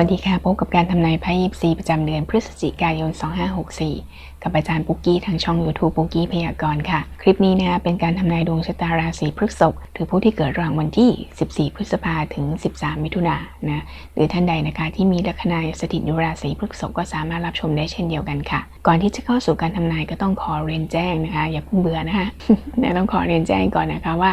วัสดีค่ะ พบกับการทำนายไพ่ยิปซีประจำเดือนพฤศจิกายน 2564 กับอาจารย์ปุกกี้ทางช่อง YouTube ปุกกี้พยากรณ์ค่ะ คลิปนี้นะคะเป็นการทำนายดวงชะตาราศีพฤษภหรือผู้ที่เกิดระหว่างวันที่ 14 พฤษภาถึง 13 มิถุนายนนะหรือท่านใดนะคะที่มีลัคนาสถิตอยู่ราศีพฤษภก็สามารถรับชมได้เช่นเดียวกันค่ะ ก่อนที่จะเข้าสู่การทำนายก็ต้องขอเรียนแจ้งนะคะ อย่าเพิ่งเบื่อนะคะนะต้องขอเรียนแจ้งก่อนนะคะว่า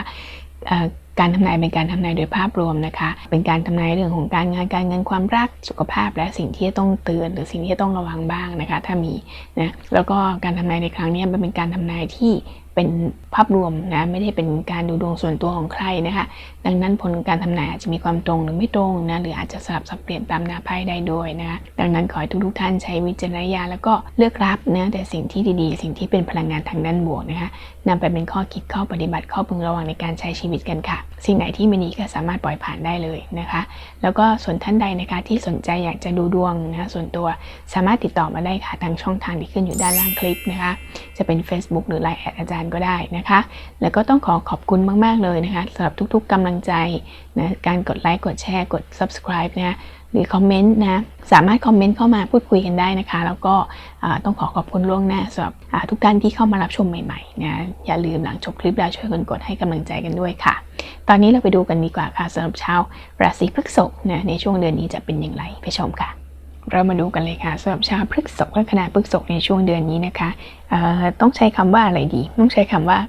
การทำนายเป็นการทำนายโดยภาพรวมนะคะ เป็นการทำนายเรื่องของการงานการเงินความรักสุขภาพ และสิ่งที่ต้องเตือน หรือสิ่งที่ต้องระวังบ้างนะคะ ถ้ามีนะแล้วก็การทำนายในครั้งนี้มันเป็นการทำนายที่ เป็นภาพรวมนะไม่ได้เป็นการดูดวงส่วนตัวของใครนะคะ ดังนั้นผลการทำนายอาจจะมีความตรงหรือไม่ตรงนะหรืออาจจะสลับสับเปลี่ยนตามหน้าไพ่ได้ด้วยนะคะดังนั้นขอให้ทุกๆท่านใช้วิจารณญาณแล้วก็เลือกรับนะแต่สิ่งที่ดีๆ สิ่งที่เป็นพลังงานทางด้านบวกนะคะนำไปเป็นข้อคิดข้อปฏิบัติข้อพึงระวังในการใช้ชีวิตกันค่ะ สิ่งไหนที่ไม่ดีก็สามารถปล่อยผ่านได้เลยนะคะ แล้วก็ส่วนท่านใดนะคะที่สนใจอยากจะดูดวงนะคะส่วนตัวสามารถติดต่อมาได้ค่ะทางช่องทางที่ขึ้นอยู่ด้านล่างคลิปนะคะ จะเป็น Facebook หรือ Line แอดอาจารย์ก็ได้นะคะ แล้วก็ต้องขอขอบคุณมาก ๆ เลยนะคะสำหรับทุก ๆกำลังใจนะการกดไลค์กดแชร์กด subscribe นะหรือคอมเมนต์นะสามารถคอมเมนต์เข้ามาพูดคุยกันได้นะคะ แล้วก็ต้องขอขอบคุณล่วงหน้าสำหรับทุกท่านที่เข้ามารับชมใหม่ๆนะอย่าลืมหลังจบคลิปแล้วช่วยกันกดให้กำลังใจกันด้วยค่ะ ตอนนี้เราไปดูกันดีกว่าค่ะสำหรับชาวราศีพฤษภนะในช่วงเดือนนี้จะเป็นอย่างไรไปชมค่ะ เรามาดูกันเลยค่ะสำหรับชาวพฤกษภลัคนาพฤกษกในช่วงเดือนนี้นะคะต้องใช้คำว่าอะไรดี ต้องใช้คำว่า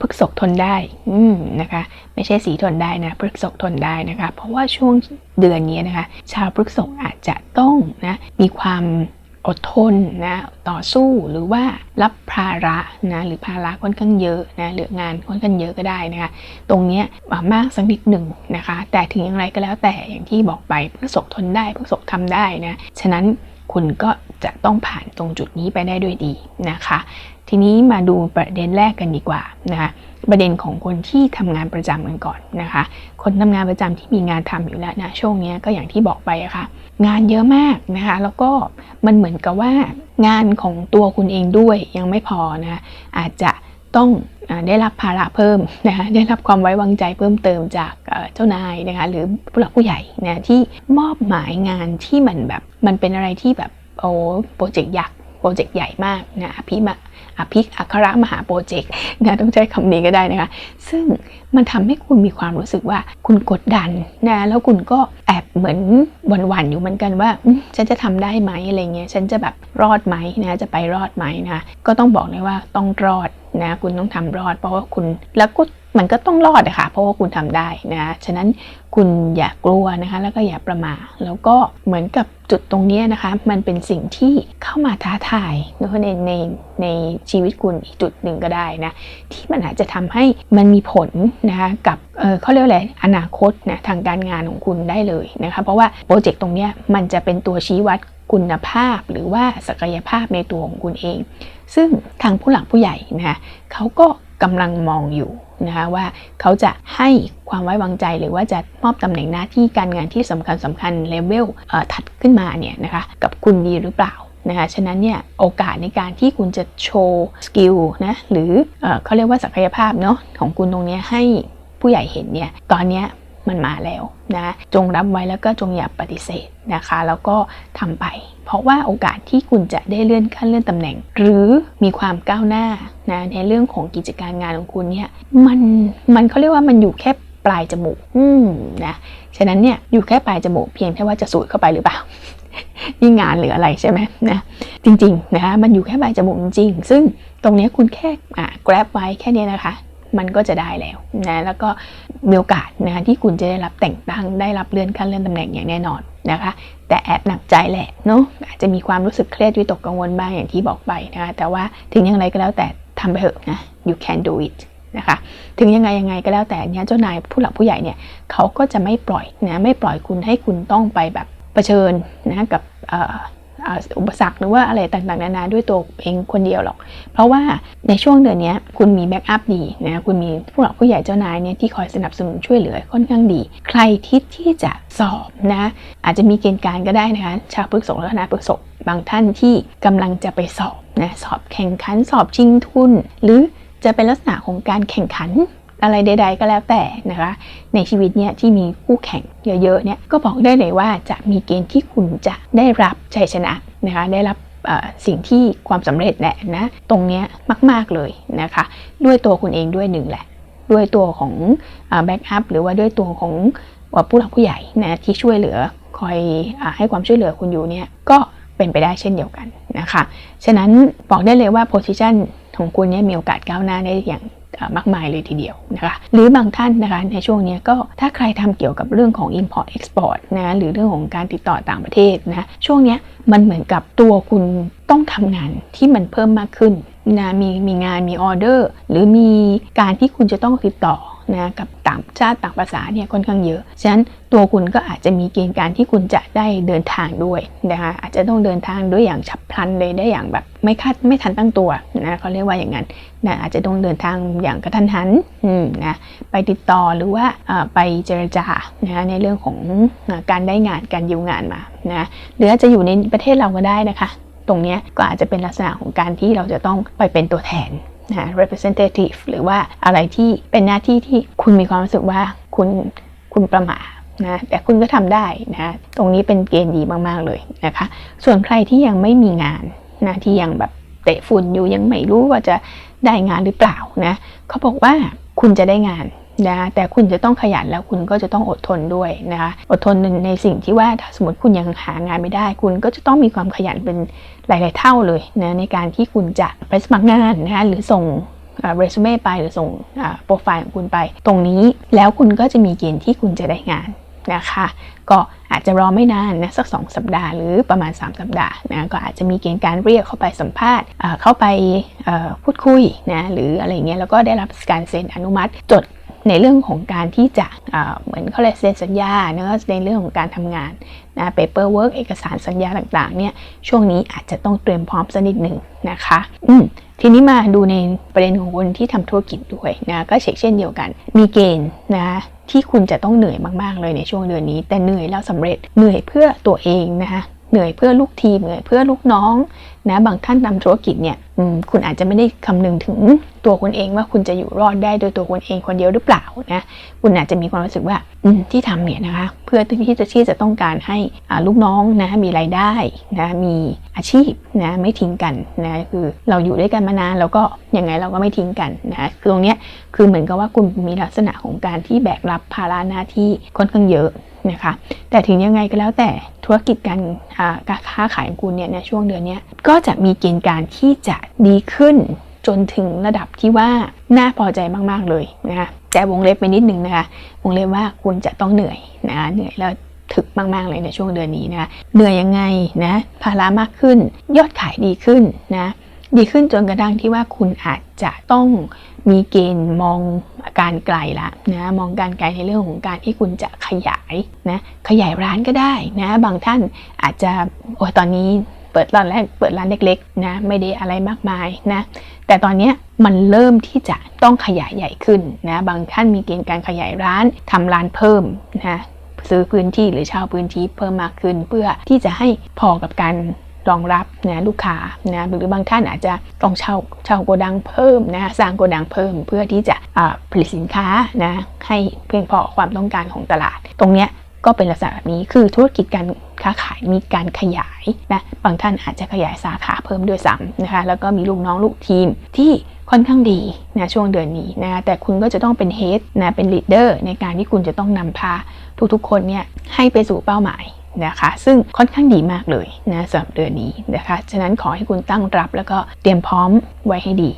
พฤกษกทนได้อืนะคะ ไม่ใช่สีทนได้นะพฤกษกทนได้นะคะ เพราะว่าช่วงเดือนนี้นะคะ ชาวพฤกษกอาจจะต้องนะมีความ อดทนนะต่อสู้หรือว่ารับภาระนะหรือภาระค่อนข้างเยอะนะหรืองานค่อนข้างเยอะก็ได้นะคะตรงนี้มากสักนิดหนึ่งนะคะ แต่ถึงอย่างไรก็แล้วแต่อย่างที่บอกไปพฤษภทนได้พฤษภทำได้นะฉะนั้น คุณก็จะต้องผ่านตรงจุดนี้ไปได้ด้วยดีนะคะ ทีนี้มาดูประเด็นแรกกันดีกว่านะคะประเด็นของคนที่ทำงานประจำกันก่อนนะคะ คนทำงานประจำที่มีงานทำอยู่แล้วนะช่วงนี้ก็อย่างที่บอกไปอะค่ะ งานเยอะมากนะคะ แล้วก็มันเหมือนกับว่างานของตัวคุณเองด้วยยังไม่พอนะอาจจะ ต้องอได้รับภาระเพิ่มนะคะได้รับความไว้วางใจเพิ่มเติมจากเจ้านายนะคะหรือผู้หลักผู้ใหญ่นะที่มอบหมายงานที่มันแบบมันเป็นอะไรที่แบบโอ้โปรเจกต์ยักษ์โปรเจกต์ใหญ่มากนะอภิมาอภิอัครมหาโปรเจกต์นะต้องใช้คำนี้ก็ได้นะคะ ซึ่งมันทำให้คุณมีความรู้สึกว่าคุณกดดันนะแล้วคุณก็แอบเหมือนหวั่นๆอยู่เหมือนกันว่าฉันจะทำได้ไหมอะไรเงี้ยฉันจะแบบรอดไหมนะจะไปรอดไหมนะก็ต้องบอกเลยว่าต้องรอด นะคุณต้องทำรอด เพราะว่าคุณแล้วก็มันก็ต้องรอดอะค่ะเพราะว่าคุณทำได้นะฉะนั้นคุณอย่ากลัวนะคะแล้วก็อย่าประมาทแล้วก็เหมือนกับจุดตรงนี้นะคะ มันเป็นสิ่งที่เข้ามาท้าทายในในในชีวิตคุณอีกจุดหนึ่งก็ได้นะที่มันอาจจะทำให้มันมีผลนะคะกับเออเขาเรียกอะไรอนาคตนะทางการงานของคุณได้เลยนะคะเพราะว่าโปรเจกต์ตรงนี้มันจะเป็นตัวชี้วัด คุณภาพหรือว่าศักยภาพในตัวของคุณเอง ซึ่งทางผู้หลักผู้ใหญ่นะคะเขาก็กำลังมองอยู่นะคะว่าเขาจะให้ความไว้วางใจหรือว่าจะมอบตำแหน่งหน้าที่การงานที่สำคัญสำคัญเลเวลถัดขึ้นมาเนี่ยนะคะกับคุณดีหรือเปล่านะคะฉะนั้นเนี่ยโอกาสในการที่คุณจะโชว์สกิลนะหรือเอเขาเรียกว่าศักยภาพเนาะของคุณตรงนี้ให้ผู้ใหญ่เห็นเนี่ยตอนเนี้ย มันมาแล้วนะจงรับไว้แล้วก็จงอย่าปฏิเสธนะคะ แล้วก็ทำไป เพราะว่าโอกาสที่คุณจะได้เลื่อนขั้นเลื่อนตำแหน่ง หรือมีความก้าวหน้านะในเรื่องของกิจการงานของคุณเนี่ยมันมันเขาเรียกว่ามันอยู่แค่ปลายจมูกอืมนะฉะนั้นเนี่ยอยู่แค่ปลายจมูกเพียงแค่ว่าจะสูดเข้าไปหรือเปล่านี่งานหรืออะไรใช่ไหมนะจริงๆนะคะมันอยู่แค่ปลายจมูกจริงๆซึ่งตรงนี้คุณแค่อะ grab ไว้แค่นี้นะคะ มันก็จะได้แล้วนะแล้วก็มีโอกาสนะคะที่คุณจะได้รับแต่งตั้งได้รับเลื่อนขั้นเลื่อนตำแหน่งอย่างแน่นอนนะคะแต่แอบหนักใจแหละเนาะอาจจะมีความรู้สึกเครียดวิตกกังวลบ้างอย่างที่บอกไปนะคะแต่ว่าถึงอย่างไรก็แล้วแต่ทำไปเถอะนะ you can do it นะคะถึงยังไงยังไงก็แล้วแต่เนี่ยเจ้านายผู้หลักผู้ใหญ่เนี่ยเขาก็จะไม่ปล่อยนะไม่ปล่อยคุณให้คุณต้องไปแบบเผชิญนะกับ อุปสรรคหรือว่าอะไรต่างๆนานาด้วยตัวเองคนเดียวหรอก เพราะว่าในช่วงเดือนนี้คุณมีแบ็กอัพดีนะคุณมีผู้หลักผู้ใหญ่เจ้านายเนี่ยที่คอยสนับสนุนช่วยเหลือค่อนข้างดี ใครคิดที่จะสอบนะอาจจะมีเกณฑ์การก็ได้นะคะชาวพฤกษกและคณะพฤกษกบางท่านที่กำลังจะไปสอบนะสอบแข่งขันสอบชิงทุน หรือจะเป็นลักษณะของการแข่งขัน อะไรใด ๆ ก็แล้วแต่นะคะ ในชีวิตเนี่ยที่มีคู่แข่งเยอะๆเนี่ยก็บอกได้เลยว่าจะมีเกณฑ์ที่คุณจะได้รับชัยชนะนะคะได้รับสิ่งที่ความสำเร็จแหละนะตรงนี้มาก ๆเลยนะคะ ด้วยตัวคุณเองด้วยหนึ่งแหละ ด้วยตัวของแบ็กอัพหรือว่าด้วยตัวของผู้หลักผู้ใหญ่นะที่ช่วยเหลือคอยอให้ความช่วยเหลือคุณอยู่เนี่ยก็เป็นไปได้เช่นเดียวกันนะคะ ฉะนั้นบอกได้เลยว่าโพสิชันของคุณเนี่ยมีโอกาสก้าวหน้าได้อย่าง มากมายเลยทีเดียวนะคะหรือบางท่านนะคะในช่วงนี้ก็ถ้าใครทำเกี่ยวกับเรื่องของ Import Export นะหรือเรื่องของการติดต่อต่างประเทศนะช่วงนี้มันเหมือนกับตัวคุณต้องทำงานที่มันเพิ่มมากขึ้นนะมีมีงานมีออเดอร์หรือมีการที่คุณจะต้องติดต่อ นะกับต่างชาติต่างภาษาเนี่ยค่อนข้างเยอะ ฉะนั้นตัวคุณก็อาจจะมีเกณฑ์การที่คุณจะได้เดินทางด้วยนะคะอาจจะต้องเดินทางด้วยอย่างฉับพลันเลยได้อย่างแบบไม่คาดไม่ทันตั้งตัวนะเขาเรียกว่าอย่างนั้นนะอาจจะต้องเดินทางอย่างกระทันหันนะไปติดต่อหรือว่าไปเจรจานะในเรื่องของการได้งานการยิวงานมานะหรืออาจจะอยู่ในประเทศเราก็ได้นะคะ ตรงนี้ก็อาจจะเป็นลักษณะของการที่เราจะต้องไปเป็นตัวแทน นะ representative หรือว่าอะไรที่เป็นหน้าที่ที่คุณมีความรู้สึกว่าคุณคุณประมาทนะแต่คุณก็ทำได้นะตรงนี้เป็นเกณฑ์ดีมากๆเลยนะคะ ส่วนใครที่ยังไม่มีงานนะที่ยังแบบเตะฝุ่นอยู่ยังไม่รู้ว่าจะได้งานหรือเปล่านะเขาบอกว่าคุณจะได้งาน นะแต่คุณจะต้องขยันแล้วคุณก็จะต้องอดทนด้วยนะคะอดทนในสิ่งที่ว่าถ้าสมมติคุณยังหางานไม่ได้ คุณก็จะต้องมีความขยันเป็นหลาย ๆ เท่าเลยนะในการที่คุณจะไปสมัครงานนะคะหรือส่งเรซูเม่ไปหรือส่งโปรไฟล์ของคุณไป ตรงนี้แล้วคุณก็จะมีเกณฑ์ที่คุณจะได้งานนะคะก็อาจจะรอไม่นานนะสัก 2 สัปดาห์หรือประมาณ 3 สัปดาห์นะก็อาจจะมีเกณฑ์การเรียกเข้าไปสัมภาษณ์เข้าไปพูดคุยนะหรืออะไรเงี้ยแล้วก็ได้รับการเซ็นอนุมัติ จด ในเรื่องของการที่จะเหมือนเขาเรียกเซ็นสัญญาเนื้อในเรื่องของการทำงานนะ paperwork เอกสารสัญญาต่างๆเนี่ยช่วงนี้อาจจะต้องเตรียมพร้อมสักนิดหนึ่งนะคะอืมทีนี้มาดูในประเด็นของคนที่ทำธุรกิจด้วยนะก็เช็คเช่นเดียวกัน มีเกณฑ์นะที่คุณจะต้องเหนื่อยมากๆเลยในช่วงเดือนนี้ แต่เหนื่อยแล้วสำเร็จเหนื่อยเพื่อตัวเองนะคะ เหนื่อยเพื่อลูกทีมเหนื่อยเพื่อลูกน้องนะบางท่านทำธุรกิจเนี่ยคุณอาจจะไม่ได้คำนึงถึงตัวคุณเองว่าคุณจะอยู่รอดได้โดยตัวคุณเองคนเดียวหรือเปล่านะคุณอาจจะมีความรู้สึกว่าที่ทำเนี่ยนะคะเพื่อที่จะที่จะต้องการให้ลูกน้องนะมีรายได้นะมีอาชีพนะไม่ทิ้งกันนะคือเราอยู่ด้วยกันมานานแล้วก็ยังไงเราก็ไม่ทิ้งกันนะคือตรงเนี้ยคือเหมือนกับว่าคุณมีลักษณะของการที่แบกรับภาระหน้าที่ค่อนข้างเยอะ นะคะ แต่ถึงยังไงก็แล้วแต่ธุรกิจการการค้าขายของคุณเนี่ยในช่วงเดือนนี้ก็จะมีเกณฑ์การที่จะดีขึ้นจนถึงระดับที่ว่าน่าพอใจมาก ๆ เลยนะคะแต่วงเล็บไปนิดนึงนะคะ วงเล็บว่าคุณจะต้องเหนื่อยนะเหนื่อยแล้วถึกมาก ๆ เลยในช่วงเดือนนี้นะเหนื่อยยังไงนะภาระมากขึ้น ยอดขายดีขึ้นนะ ดีขึ้นจนกระทั่งที่ว่าคุณอาจจะต้องมีเกณฑ์มองการไกลละนะมองการไกลในเรื่องของการที่คุณจะขยายนะขยายร้านก็ได้นะบางท่านอาจจะโอ้ตอนนี้เปิดร้านแรกเปิดร้านเล็กๆนะไม่ได้อะไรมากมายนะแต่ตอนนี้มันเริ่มที่จะต้องขยายใหญ่ขึ้นนะบางท่านมีเกณฑ์การขยายร้านทำร้านเพิ่มนะซื้อพื้นที่หรือเช่าพื้นที่เพิ่มมากขึ้น เพื่อที่จะให้พอกับการ รองรับนะลูกค้านะหรือบางท่านอาจจะต้องเช่าเช่าโกดังเพิ่มนะสร้างโกดังเพิ่มเพื่อที่จะผลิตสินค้านะให้เพียงพอความต้องการของตลาด ตรงเนี้ยก็เป็นลักษณะแบบนี้คือธุรกิจการค้าขายมีการขยายนะบางท่านอาจจะขยายสาขาเพิ่มด้วยซ้ำนะคะแล้วก็มีลูกน้องลูกทีมที่ค่อนข้างดีนะช่วงเดือนนี้นะแต่คุณก็จะต้องเป็นเฮดนะเป็นลีดเดอร์ในการที่คุณจะต้องนำพาทุกๆคนเนี่ยให้ไปสู่เป้าหมาย นะคะซึ่งค่อนข้างดีมากเลยนะสำหรับเดือนนี้นะคะฉะนั้นขอให้คุณตั้งรับแล้วก็เตรียมพร้อมไว้ให้ดี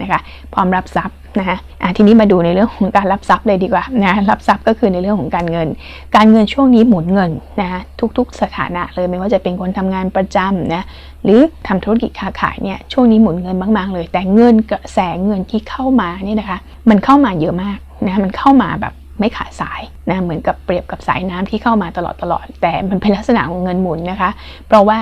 นะคะพร้อมรับทรัพย์นะคะทีนี้มาดูในเรื่องของการรับทรัพย์เลยดีกว่านะรับทรัพย์ก็คือในเรื่องของการเงิน การเงินช่วงนี้หมุนเงินนะทุกๆ สถานะเลยไม่ว่าจะเป็นคนทำงานประจำนะหรือทำธุรกิจค้าขายเนี่ยช่วงนี้หมุนเงินมากๆเลย แต่เงินกระแสเงินที่เข้ามานี่นะคะมันเข้ามาเยอะมากนะมันเข้ามาแบบ ไม่ขาดสายนะเหมือนกับเปรียบกับสายน้ำที่เข้ามาตลอดตลอด แต่มันเป็นลักษณะของเงินหมุนนะคะ เพราะว่า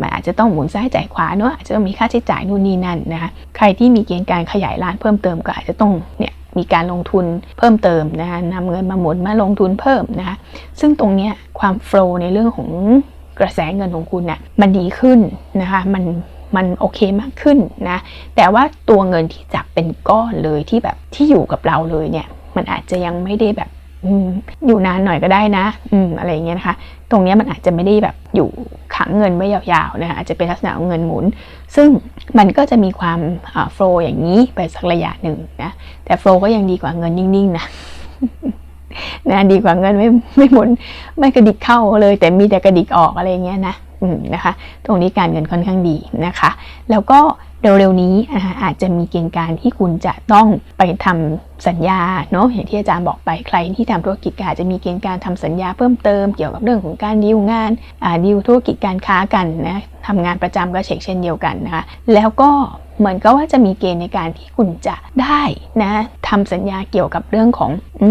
มันอาจจะต้องหมุนซ้ายจ่ายขวาเนาะอาจจะต้องมีค่าใช้จ่ายนู่นนี่นั่นนะคะใครที่มีเกณฑ์การขยายร้านเพิ่มเติมก็อาจจะต้องเนี่ยมีการลงทุนเพิ่มเติมนะคะนำเงินมาหมุนมาลงทุนเพิ่มนะคะซึ่งตรงนี้ความโฟล์ในเรื่องของกระแสเงินของคุณเนี่ยมันดีขึ้นนะคะมันมันโอเคมากขึ้นนะแต่ว่าตัวเงินที่จับเป็นก้อนเลยที่แบบที่อยู่กับเราเลยเนี่ย มันอาจจะยังไม่ได้แบบออยู่นานหน่อยก็ได้นะอืมอะไรอย่างเงี้ยนะคะ ตรงเนี้ยมันอาจจะไม่ได้แบบอยู่ขังเงินไว้ยาวๆนะคะอาจจะเป็นลักษณะของเงินหมุน ซึ่งมันก็จะมีความโฟลอย่างนี้ไปสักระยะหนึ่งนะแต่โฟลก็ยังดีกว่าเงินนิ่งๆนะนะดีกว่าเงินไม่ไม่หมุนไม่กระดิกเข้าเลย แต่มีแต่กระดิกออกอะไรเงี้ยนะอืมนะคะ ตรงนี้การเงินค่อนข้างดีนะคะ แล้วก็ เร็วๆนี้อาจจะมีเกณฑ์การที่คุณจะต้องไปทำสัญญาเนาะอย่างที่อาจารย์บอกไปใครที่ทำธุรกิจอาจจะมีเกณฑ์การทำสัญญาเพิ่มเติมเกี่ยวกับเรื่องของการดีลงานดีลธุรกิจการค้ากันนะทำงานประจำก็เช็คเช่นเดียวกันนะคะแล้วก็เหมือนก็ว่าจะมีเกณฑ์ในการที่คุณจะได้นะทำสัญญาเกี่ยวกับเรื่องของอ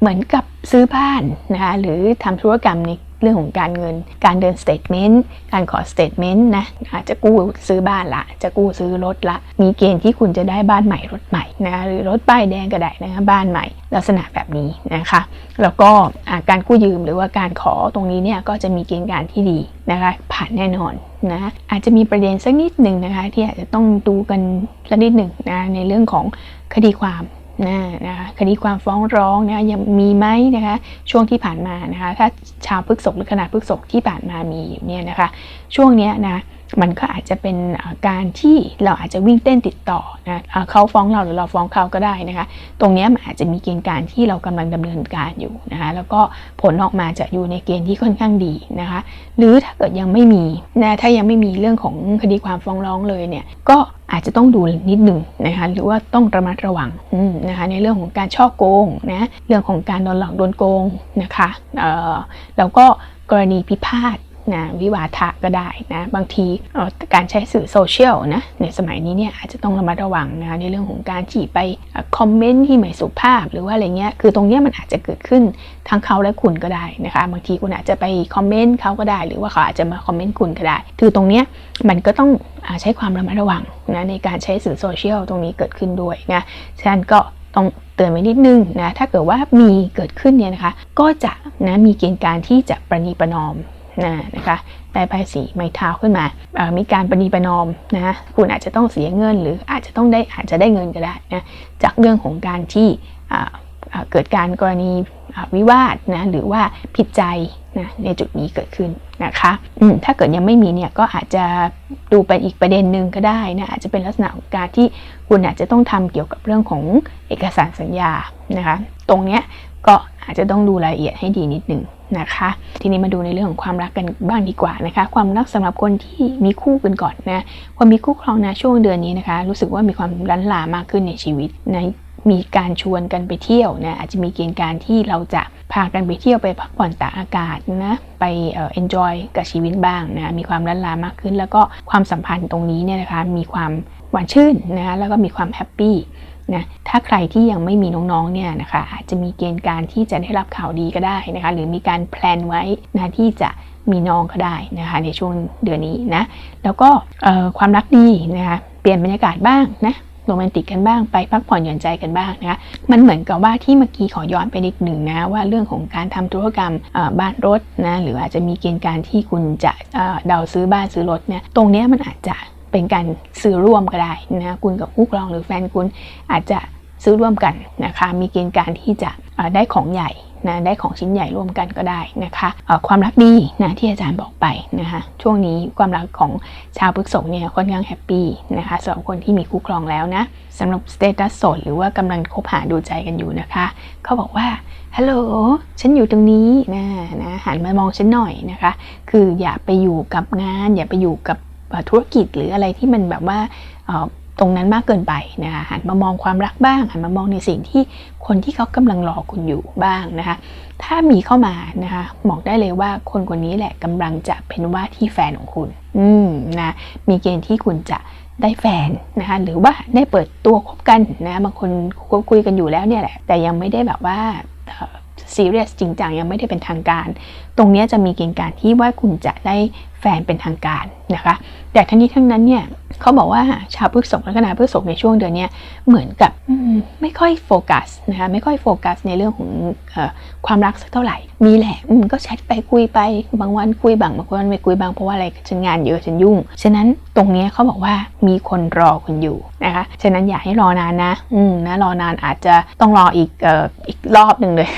เหมือนกับซื้อบ้านนะคะหรือทำธุรกรรมใน เรื่องของการเงิน การเดินสเตทเมนต์ การขอสเตทเมนต์นะอาจจะกู้ซื้อบ้านละ จะกู้ซื้อรถละ มีเกณฑ์ที่คุณจะได้บ้านใหม่รถใหม่นะหรือรถป้ายแดงก็ได้นะคะบ้านใหม่ ลักษณะแบบนี้นะคะ แล้วก็การกู้ยืมหรือว่าการขอตรงนี้เนี่ยก็จะมีเกณฑ์การที่ดีนะคะผ่านแน่นอนนะอาจจะมีประเด็นสักนิดหนึ่งนะคะที่อาจจะต้องดูกันสักนิดหนึ่งนะในเรื่องของคดีความ นะนะคะคดีความฟ้องร้องนะยังมีไหมนะคะช่วงที่ผ่านมานะคะถ้าชาวพฤกษกหรือขนาดพฤกษกที่ผ่านมามีเนี่ยนะคะช่วงเนี้ยนะ มันก็อาจจะเป็นการที่เราอาจจะวิ่งเต้นติดต่อนะเขาฟ้องเราหรือเราฟ้องเขาก็ได้นะคะ ตรงนี้มันอาจจะมีเกณฑ์การที่เรากำลังดำเนินการอยู่นะคะแล้วก็ผลออกมาจะอยู่ในเกณฑ์ที่ค่อนข้างดีนะคะ หรือถ้าเกิดยังไม่มีนะถ้ายังไม่มีเรื่องของคดีความฟ้องร้องเลยเนี่ยก็อาจจะต้องดูนิดหนึ่งนะคะหรือว่าต้องระมัดระวังนะคะในเรื่องของการช่อโกงนะเรื่องของการโดนหลอกโดนโกงนะคะแล้วก็กรณีพิพาท นะวิวาทะก็ได้นะบางทีการใช้สื่อโซเชียลนะในสมัยนี้เนี่ยอาจจะต้องระมัดระวังนะในเรื่องของการจีไปคอมเมนต์ที่ไม่สุภาพหรือว่าอะไรเงี้ยคือตรงเนี้ยมันอาจจะเกิดขึ้นทั้งเขาและคุณก็ได้นะคะบางทีคุณอาจจะไปคอมเมนต์เขาก็ได้ หรือว่าเขาอาจจะมาคอมเมนต์คุณก็ได้ คือตรงเนี้ยมันก็ต้องใช้ความระมัดระวังนะในการใช้สื่อโซเชียลตรงนี้เกิดขึ้นด้วยนะฉะนั้นก็ต้องเตือนไว้นิดนึงนะถ้าเกิดว่ามีเกิดขึ้นเนี่ยนะคะก็จะนะมีเกณฑ์การที่จะประนีประนอม นะนะคะได้ใบสีไม้เท้าขึ้นมา มีการปณีประนอมนะคุณอาจจะต้องเสียเงิน หรืออาจจะต้องได้อาจจะได้เงินก็ได้นะจากเรื่องของการที่เกิดการกรณีวิวาทนะหรือว่าผิดใจนะในจุดนี้เกิดขึ้นนะคะถ้าเกิดยังไม่มีเนี่ยก็อาจจะดูเป็นอีกประเด็นหนึ่งก็ได้นะอาจจะเป็นลักษณะของการที่คุณอาจจะต้องทำเกี่ยวกับเรื่องของเอกสารสัญญานะคะตรงเนี้ยก็อาจจะต้องดูรายละเอียดให้ดีนิดหนึ่ง นะคะ ทีนี้มาดูในเรื่องของความรักกันบ้างดีกว่านะคะ ความรักสำหรับคนที่มีคู่กันก่อนนะคนมีคู่ครองนะช่วงเดือนนี้นะคะ รู้สึกว่ามีความรันลามากขึ้นในชีวิตนะมีการชวนกันไปเที่ยวนะอาจจะมีเกณฑ์การที่เราจะพากันไปเที่ยวไปพักผ่อนตากอากาศนะไปเอ่อ enjoy กับชีวิตบ้างนะมีความรันลามากขึ้น แล้วก็ความสัมพันธ์ตรงนี้เนี่ยนะคะมีความหวานชื่นนะคะแล้วก็มีความแฮปปี้ นะถ้าใครที่ยังไม่มีน้องๆเนี่ยนะคะอาจจะมีเกณฑ์การที่จะได้รับข่าวดีก็ได้นะคะหรือมีการแพลนไว้นะที่จะมีน้องก็ได้นะคะในช่วงเดือนนี้นะแล้วก็ความรักดีนะคะเปลี่ยนบรรยากาศบ้างนะโรแมนติกกันบ้างไปพักผ่อนหย่อนใจกันบ้างนะคะมันเหมือนกับว่าที่เมื่อกี้ขอย้อนไปนิดหนึ่งนะว่าเรื่องของการทำธุรกรรมบ้านรถนะหรืออาจจะมีเกณฑ์การที่คุณจะเดาซื้อบ้านซื้อรถเนี่ยตรงนี้มันอาจจะ เป็นการซื้อร่วมก็ได้นะคุณกับคู่ครองหรือแฟนคุณอาจจะซื้อร่วมกันนะคะ มีเกณฑ์การที่จะได้ของใหญ่นะได้ของชิ้นใหญ่ร่วมกันก็ได้นะคะความรักดีนะที่อาจารย์บอกไปนะคะช่วงนี้ความรักของชาวพฤกษกเนี่ยค่อนข้างแฮปปี้นะคะสำหรับคนที่มีคู่ครองแล้วนะสำหรับสเตตัสโสดหรือว่ากำลังคบหาดูใจกันอยู่นะคะ เขาบอกว่าฮัลโหลฉันอยู่ตรงนี้นะนะหันมามองฉันหน่อยนะคะ คืออย่าไปอยู่กับงาน อย่าไปอยู่กับ ธุรกิจหรืออะไรที่มันแบบว่าตรงนั้นมากเกินไปนะคะหันมามองความรักบ้างหันมามองในสิ่งที่คนที่เขากำลังรอคุณอยู่บ้างนะคะถ้ามีเข้ามานะคะบอกได้เลยว่าคนคนนี้แหละกำลังจะเป็นว่าที่แฟนของคุณอืมนะมีเกณฑ์ที่คุณจะได้แฟนนะคะหรือว่าได้เปิดตัวคบกันนะบางคนคุยกันอยู่แล้วเนี่ยแหละแต่ยังไม่ได้แบบว่า ซีเรียสจริงจังยังไม่ได้เป็นทางการ ตรงนี้จะมีเกณฑ์การที่ว่าคุณจะได้แฟนเป็นทางการนะคะ แต่ทั้งนี้ทั้งนั้นเนี่ยเขาบอกว่าชาวพฤษภลัคนาพฤษภในช่วงเดือนนี้เหมือนกับมไม่ค่อยโฟกัสนะคะไม่ค่อยโฟกัสในเรื่องของอความรักสักเท่าไหร่ มีแหละก็แชทไปคุยไปบางวันคุยบางบางวันไม่คุยบางเพราะว่าอะไรฉันงานเยอะฉันยุ่ง ฉะนั้นตรงนี้เขาบอกว่ามีคนรอคุณอยู่นะคะฉะนั้นอย่าให้รอนานนะ อืมนะรอนานอาจจะต้องรออีกอออีกรอบหนึ่งเลย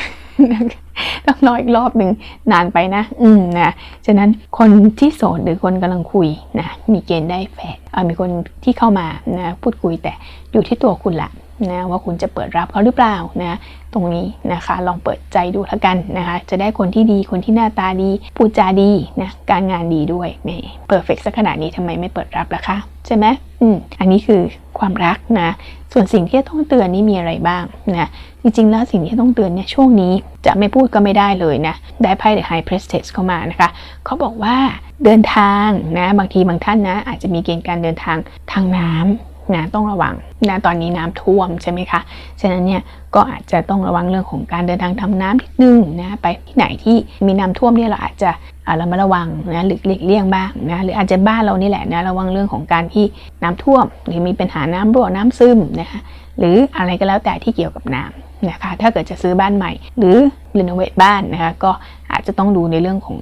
ต้องรออีกรอบหนึ่งนานไปนะ อืมนะ ฉะนั้นคนที่โสดหรือคนกำลังคุยนะ มีเกณฑ์ได้แฟนเอ่อมีคนที่เข้ามานะพูดคุยแต่อยู่ที่ตัวคุณละนะว่าคุณจะเปิดรับเขาหรือเปล่านะตรงนี้นะคะลองเปิดใจดูแล้วกันนะคะจะได้คนที่ดีคนที่หน้าตาดีพูดจาดีนะการงานดีด้วยแหมเพอร์เฟกสักขนาดนี้ทำไมไม่เปิดรับล่ะคะ ใช่ไหม อืมอันนี้คือความรักนะ ส่วนสิ่งที่ต้องเตือนนี่มีอะไรบ้างนะ จริงๆแล้วสิ่งที่ต้องเตือนเนี่ยช่วงนี้จะไม่พูดก็ไม่ได้เลยนะ ได้ไพ่ The High Priestess เข้ามานะคะ เขาบอกว่าเดินทางนะ บางทีบางท่านนะ อาจจะมีเกณฑ์การเดินทางทางน้ำ นะต้องระวังนะตอนนี้น้ำท่วมใช่ไหมคะ ฉะนั้นเนี่ยก็อาจจะต้องระวังเรื่องของการเดินทางทำน้ำนิดนึงนะไปที่ไหนที่มีน้ำท่วมเนี่ยเราอาจจะอ่าเรามาระวังนะหรือหลีกเลี่ยงบ้างนะหรืออาจจะบ้านเรานี่แหละนะระวังเรื่องของการที่น้ำท่วม หรือมีปัญหาน้ำรั่วน้ำซึมนะคะหรืออะไรก็แล้วแต่ที่เกี่ยวกับน้ำนะคะถ้าเกิดจะซื้อบ้านใหม่ หรือรีโนเวทบ้านนะคะก็อาจจะต้องดูในเรื่องของ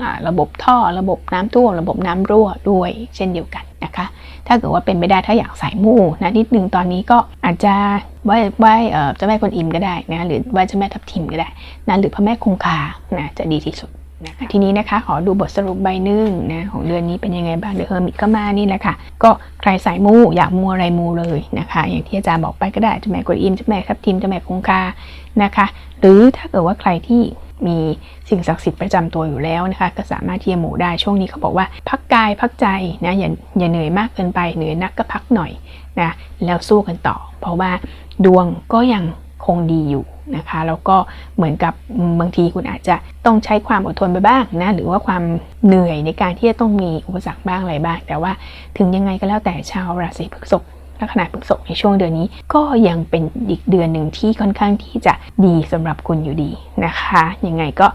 อาระบบท่อ ระบบน้ำท่วม ระบบน้ำรั่วด้วย เช่นเดียวกัน นะคะ ถ้าเกิดว่าเป็นไปได้ถ้าอยากใส่มูนะนิดนึงตอนนี้ก็อาจจะไหว้ไหว้เจ้าแม่กวนอิมก็ได้นะหรือไหว้เจ้าแม่ทับทิมก็ได้นะหรือพระแม่คงคานะจะดีที่สุดนะทีนี้นะคะขอดูบทสรุปใบหนึ่งนะของเดือนนี้เป็นยังไงบ้างเดือนเฮอร์มิตก็มานี่แหละค่ะ ก็ใครใส่มูอยากมูอะไรมูเลยนะคะ อย่างที่อาจารย์บอกไปก็ได้เจ้าแม่กนอิมเจ้าแม่ทับทิมเจ้าแม่คงคานะคะ หรือถ้าเกิดว่าใครที่ มีสิ่งศักดิ์สิทธิ์ประจำตัวอยู่แล้วนะคะ ก็สามารถที่จะหมู่ได้ช่วงนี้เขาบอกว่า พักกายพักใจนะอย่าอย่าเหนื่อยมากเกินไปเหนื่อยนักก็พักหน่อยนะแล้วสู้กันต่อ เพราะว่าดวงก็ยังคงดีอยู่นะคะแล้วก็เหมือนกับบางทีคุณอาจจะต้องใช้ความอดทนไปบ้างนะหรือว่าความเหนื่อยในการที่จะต้องมีอุปสรรคบ้างอะไรบ้าง แต่ว่าถึงยังไงก็แล้วแต่ชาวราศีพฤษภ ลัคนาพฤษภในช่วงเดือนนี้ ก็ยังเป็นอีกเดือนหนึ่งที่ค่อนข้างที่จะดีสำหรับคุณอยู่ดีนะคะ ยังไงก็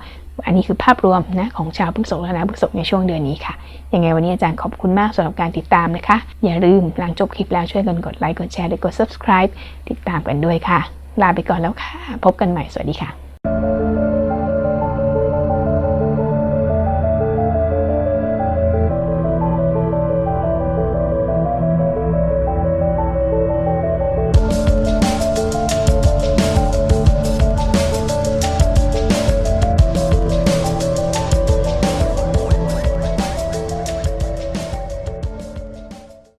อันนี้คือภาพรวมนะของชาวพฤษภลัคนาพฤษภในช่วงเดือนนี้ค่ะ ยังไงวันนี้อาจารย์ขอบคุณมากสำหรับการติดตามนะคะ อย่าลืมหลังจบคลิปแล้วช่วยกันกดไลค์กดแชร์และกด subscribe ติดตามกันด้วยค่ะ ลาไปก่อนแล้วค่ะ พบกันใหม่สวัสดีค่ะ